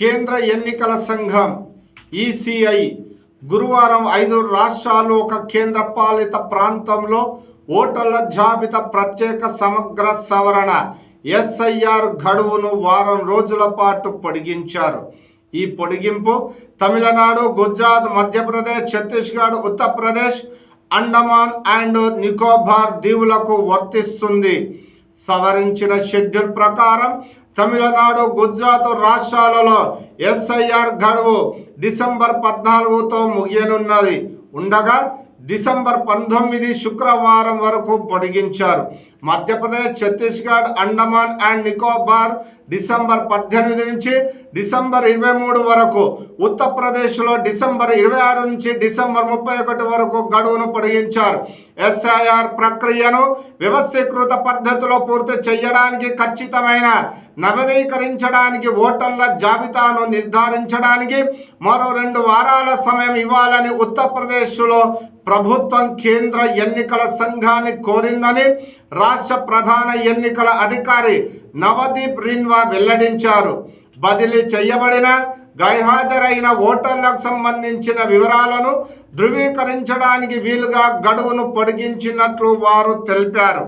కేంద్ర ఎన్నికల సంఘం ఈసీఐ గురువారం ఐదు రాష్ట్రాలు ఒక కేంద్ర పాలిత ప్రాంతంలో ఓటర్ల జాబితా ప్రత్యేక సమగ్ర సవరణ ఎస్ఐఆర్ గడువును వారం రోజుల పాటు పొడిగించారు. ఈ పొడిగింపు తమిళనాడు గుజరాత్ మధ్యప్రదేశ్ ఛత్తీస్గఢ్ ఉత్తరప్రదేశ్ అండమాన్ అండ్ నికోబార్ దీవులకు వర్తిస్తుంది. సవరించిన షెడ్యూల్ ప్రకారం తమిళనాడు గుజరాత్ రాష్ట్రాలలో ఎస్ఐఆర్ గడువు డిసెంబర్ పద్నాలుగుతో ముగియనున్నది. ఉండగా డిసెంబర్ పంతొమ్మిది శుక్రవారం వరకు పొడిగించారు. మధ్యప్రదేశ్ ఛత్తీస్గఢ్ అండమాన్ అండ్ నికోబార్ డిసెంబర్ పద్దెనిమిది నుంచి డిసెంబర్ ఇరవై మూడు వరకు ఉత్తరప్రదేశ్లో డిసెంబర్ ఇరవై ఆరు నుంచి డిసెంబర్ ముప్పై ఒకటి వరకు గడువును పొడిగించారు. ఎస్ఐఆర్ ప్రక్రియను వ్యవస్థీకృత పద్ధతిలో పూర్తి చేయడానికి ఖచ్చితమైన నవీకరించడానికి ఓటర్ల జాబితాను నిర్ధారించడానికి మరో రెండు వారాల సమయం ఇవ్వాలని ఉత్తరప్రదేశ్లో ప్రభుత్వం కేంద్ర ఎన్నికల సంఘాన్ని కోరిందని రాష్ట్ర ప్రధాన ఎన్నికల అధికారి నవదీప్ రిన్వా వెల్లడించారు. బదిలీ చేయబడిన గైహాజరైన ఓటర్లకు సంబంధించిన వివరాలను ధృవీకరించడానికి వీలుగా గడువును పొడిగించినట్లు వారు తెలిపారు.